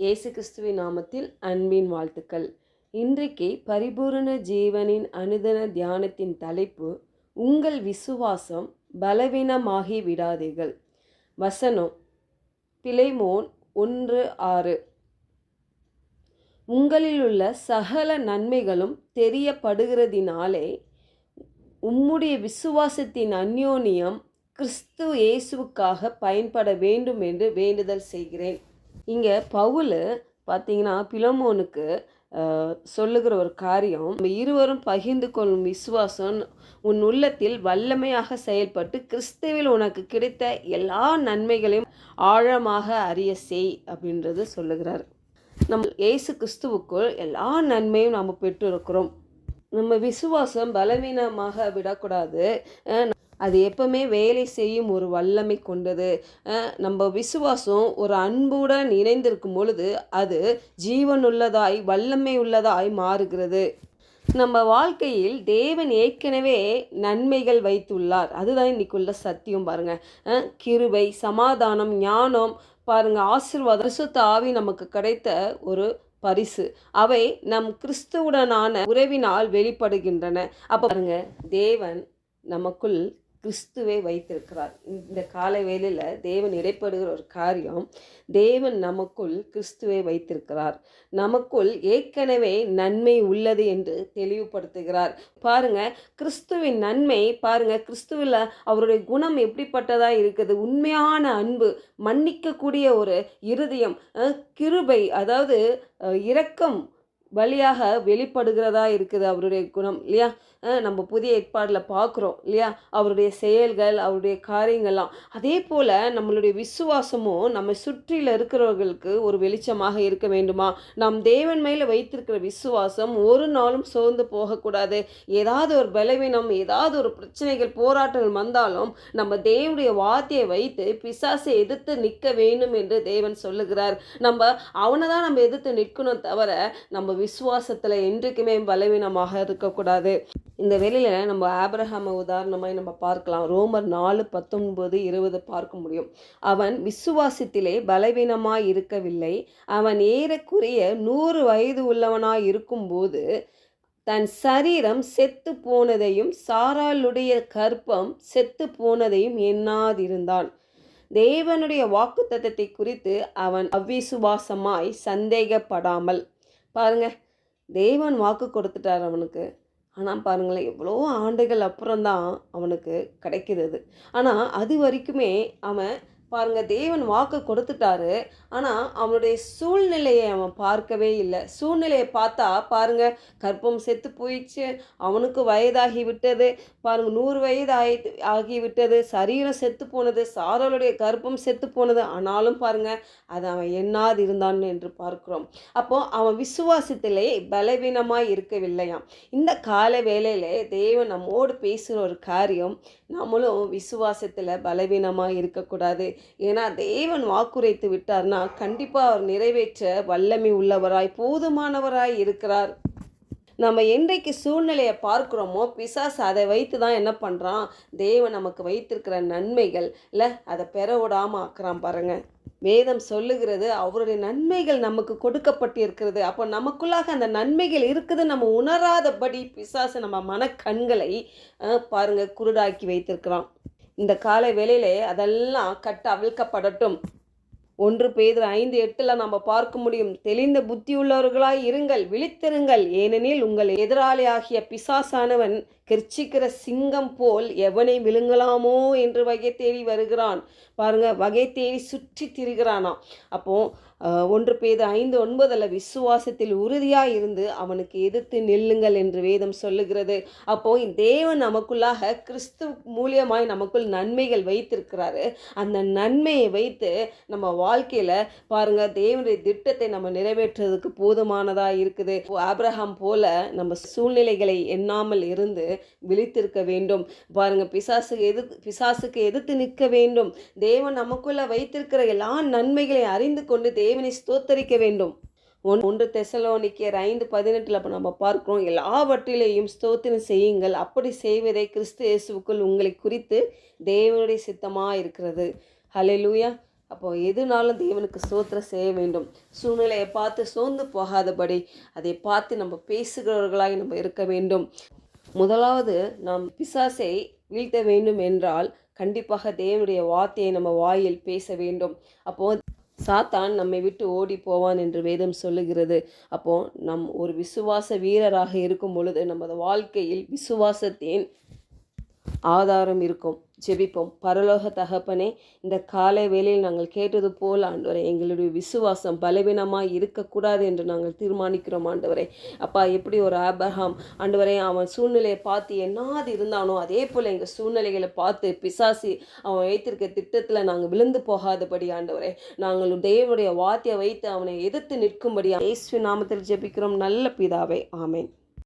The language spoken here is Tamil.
இயேசு கிறிஸ்துவின் நாமத்தில் அன்பின் வாழ்த்துக்கள். இன்றைக்கு பரிபூரண ஜீவனின் அனுதன தியானத்தின் தலைப்பு உங்கள் விசுவாசம் பலவீனமாகி விடாதீர்கள். வசனம் பிலைமோன் ஒன்று ஆறு. உங்களிலுள்ள சகல நன்மைகளும் தெரியப்படுகிறதினாலே உம்முடைய விசுவாசத்தின் அந்யோன்யம் கிறிஸ்து இயேசுவுக்காக பயன்பட வேண்டும் என்று வேண்டுதல் செய்கிறேன். இங்கே பவுல் பார்த்தீங்கன்னா பிலமோனுக்கு சொல்லுகிற ஒரு காரியம் நம்ம இருவரும் பகிர்ந்து கொள்ளும் விசுவாசம் உன் உள்ளத்தில் வல்லமையாக செயல்பட்டு கிறிஸ்துவில் உனக்கு கிடைத்த எல்லா நன்மைகளையும் ஆழமாக அறிய செய் அப்படின்றது சொல்லுகிறார். நம்ம இயேசு கிறிஸ்துவுக்குள் எல்லா நன்மையும் நாம் பெற்றிருக்கிறோம். நம்ம விசுவாசம் பலவீனமாக விடக்கூடாது. அது எப்பவுமே வேலை செய்யும் ஒரு வல்லமை கொண்டது. நம்ம விசுவாசம் ஒரு அன்புடன் இணைந்திருக்கும் பொழுது அது ஜீவனுள்ளதாய் வல்லமை உள்ளதாய் மாறுகிறது. நம்ம வாழ்க்கையில் தேவன் ஏற்கனவே நன்மைகள் வைத்துள்ளார். அதுதான் இன்னைக்குள்ள சத்தியம் பாருங்க. கிருபை சமாதானம் ஞானம் பாருங்க ஆசீர்வாதம் சுத்த ஆவி நமக்கு கிடைத்த ஒரு பரிசு. அவை நம் கிறிஸ்துவுடனான உறவினால் வெளிப்படுகின்றன. அப்ப பாருங்க தேவன் நமக்குள் கிறிஸ்துவை வைத்திருக்கிறார். இந்த கால வேளையில் தேவன் இடைப்படுகிற ஒரு காரியம் தேவன் நமக்குள் கிறிஸ்துவை வைத்திருக்கிறார். நமக்குள் ஏற்கனவே நன்மை உள்ளது என்று தெளிவுபடுத்துகிறார். பாருங்க கிறிஸ்துவின் நன்மை பாருங்க கிறிஸ்துவில் அவருடைய குணம் எப்படிப்பட்டதாக இருக்குது? உண்மையான அன்பு மன்னிக்கக்கூடிய ஒரு இருதயம் கிருபை அதாவது இரக்கம் வழியாக வெளிப்படுகிறதா இருக்குது அவருடைய குணம் இல்லையா? நம்ம புதிய ஏற்பாடில் பார்க்குறோம் இல்லையா? அவருடைய செயல்கள் அவருடைய காரியங்கள்லாம். அதே போல் நம்மளுடைய விசுவாசமும் நம்ம சுற்றியில் இருக்கிறவர்களுக்கு ஒரு வெளிச்சமாக இருக்க வேண்டுமா? நாம் தேவன் மேலே வைத்திருக்கிற விசுவாசம் ஒரு நாளும் சோர்ந்து போகக்கூடாது. ஏதாவது ஒரு பலவீனம் ஏதாவது ஒரு பிரச்சனைகள் போராட்டங்கள் வந்தாலும் நம்ம தேவனுடைய வார்த்தையை வைத்து பிசாசை எதிர்த்து நிற்க வேண்டும் என்று தேவன் சொல்லுகிறார். நம்ம அவனை தான் நம்ம எதிர்த்து நிற்கணும் தவிர நம்ம விசுவாசத்தில் என்றைக்குமே பலவீனமாக இருக்கக்கூடாது. இந்த வேளையில் நம்ம ஆபிரஹாமை உதாரணமாய் நம்ம பார்க்கலாம். ரோமர் நாலு பத்தொன்பது இருபது பார்க்க முடியும். அவன் விசுவாசத்திலே பலவீனமாய் இருக்கவில்லை. அவன் ஏறக்குறைய நூறு வயது உள்ளவனாய் இருக்கும்போது தன் சரீரம் செத்து போனதையும் சாராளுடைய கற்பம் செத்து போனதையும் எண்ணாதிருந்தான். தேவனுடைய வாக்குத்தத்தத்தை குறித்து அவன் அவ்விசுவாசமாய் சந்தேகப்படாமல் பாருங்க தேவன் வாக்கு கொடுத்துட்டார் அவனுக்கு. ஆனால் பாருங்களேன் எவ்வளோ ஆண்டுகள் அப்புறம்தான் அவனுக்கு கிடைக்கிறது ஆனால் அது வரைக்குமே அவன் பாருங்க தேவன் வாக்கு கொடுத்துட்டாரு. ஆனால் அவனுடைய சூழ்நிலையை அவன் பார்க்கவே இல்லை. சூழ்நிலையை பார்த்தா பாருங்க கற்பம் செத்து போயிடுச்சு. அவனுக்கு வயதாகி விட்டது. பாருங்க நூறு வயது ஆகி ஆகிவிட்டது. சரீரம் செத்து போனது. சாரலுடைய கற்பம் செத்து போனது. ஆனாலும் பாருங்க அது அவன் எண்ணாது இருந்தான் என்று பார்க்கிறோம். அப்போ அவன் விசுவாசத்திலே பலவீனமாய் இருக்கவில்லையாம். இந்த கால வேலையில் தேவன் நம்மோடு பேசுகிற ஒரு காரியம் நம்மளும் விசுவாசத்தில் பலவீனமாக இருக்கக்கூடாது. ஏன்னா தேவன் வாக்குரைத்து விட்டார்னா கண்டிப்பாக அவர் நிறைவேற்ற வல்லமை உள்ளவராய் போதுமானவராய் இருக்கிறார். நம்ம என்றைக்கு சூழ்நிலையை பார்க்குறோமோ பிசாசு அதை வைத்து தான் என்ன பண்ணுறான் தேவன் நமக்கு வைத்திருக்கிற நன்மைகள் இல்லை அதை பெற விடாமல் ஆக்குறான் பாருங்க. வேதம் சொல்லுகிறது அவருடைய நன்மைகள் நமக்கு கொடுக்கப்பட்டிருக்கிறது. அப்போ நமக்குள்ளாக அந்த நன்மைகள் இருக்குது நம்ம உணராதபடி பிசாசு நம்ம மனக்கண்களை பாருங்கள் பாருங்க குருடாக்கி வைத்திருக்கிறான். இந்த காலை வேளையிலே அதெல்லாம் கட்டு அவிழ்க்கப்படட்டும். ஒன்று பேதர் ஐந்து எட்டில் நம்ம பார்க்க முடியும். தெளிந்த புத்தியுள்ளவர்களாய் இருங்கள் விழித்திருங்கள். ஏனெனில் உங்கள் எதிராளியாகிய பிசாசானவன் கெர்ச்சிக்கிற சிங்கம் போல் எவனை விழுங்கலாமோ என்று வகை தேடி வருகிறான். பாருங்க வகை தேடி சுற்றி திரிகிறானாம் அப்போ ஒன்று பேது ஐந்து ஒன்பதில் விசுவாசத்தில் உறுதியாக இருந்து அவனுக்கு எதிர்த்து நில்லுங்கள் என்று வேதம் சொல்லுகிறது. அப்போ இந்த தேவன் நமக்குள்ளாக கிறிஸ்து மூலியமாய் நமக்குள் நன்மைகள் வைத்திருக்கிறாரு. அந்த நன்மையை வைத்து நம்ம வாழ்க்கையில் பாருங்க தேவனுடைய திட்டத்தை நம்ம நிறைவேற்றுறதுக்கு போதுமானதாக இருக்குது. ஆப்ரஹாம் போல நம்ம சூழ்நிலைகளை எண்ணாமல் இருந்து விழித்திருக்க வேண்டும். பாருங்க பிசாசு எது பிசாசுக்கு எதிர்த்து நிற்க வேண்டும். தேவன் நமக்குள்ள வைத்திருக்கிற எல்லா நன்மைகளை அறிந்து கொண்டு தேவனை ஸ்தோத்தரிக்க வேண்டும். ஒன் ஒன்று தெசலோனிக்கியர் ஐந்து பதினெட்டில் அப்போ நம்ம பார்க்கிறோம் எல்லாவற்றிலேயும் ஸ்தோத்திரம் செய்யுங்கள். அப்படி செய்வதை கிறிஸ்து இயேசுக்குள் உங்களை குறித்து தேவனுடைய சித்தமாக இருக்கிறது ஹalleluya அப்போ எதுனாலும் தேவனுக்கு ஸ்தோத்திரம் செய்ய வேண்டும். சூழ்நிலையை பார்த்து சோர்ந்து போகாதபடி அதை பார்த்து நம்ம பேசுகிறவர்களாய் நம்ம இருக்க வேண்டும். முதலாவது நாம் பிசாசை வீழ்த்த வேண்டும் என்றால் கண்டிப்பாக தேவனுடைய வார்த்தையை நம்ம வாயில் பேச வேண்டும். அப்போ சாத்தான் நம்மை விட்டு ஓடி போவான் என்று வேதம் சொல்லுகிறது. அப்போ நம் ஒரு விசுவாச வீரராக இருக்கும் பொழுது நமது வாழ்க்கையில் விசுவாசத்தின் ஆதாரம் இருக்கும். ஜெபிப்போம். பரலோக தகப்பனே இந்த காலை வேளையில் நாங்கள் கேட்டது போல் ஆண்டவரை எங்களுடைய விசுவாசம் பலவீனமாக இருக்கக்கூடாது என்று நாங்கள் தீர்மானிக்கிறோம் ஆண்டவரை. அப்பா எப்படி ஒரு ஆபர்ஹாம் ஆண்டவரை அவன் சூழ்நிலையை பார்த்து என்னாது இருந்தானோ அதே போல் எங்கள் சூழ்நிலைகளை பார்த்து பிசாசி அவன் வைத்திருக்க திட்டத்தில் நாங்கள் விழுந்து போகாதபடி ஆண்டவரை நாங்கள் தேவனுடைய வாத்தியை வைத்து அவனை எதிர்த்து நிற்கும்படி இயேசு நாமத்தில் ஜெபிக்கிறோம். நல்ல பிதாவே ஆமேன்.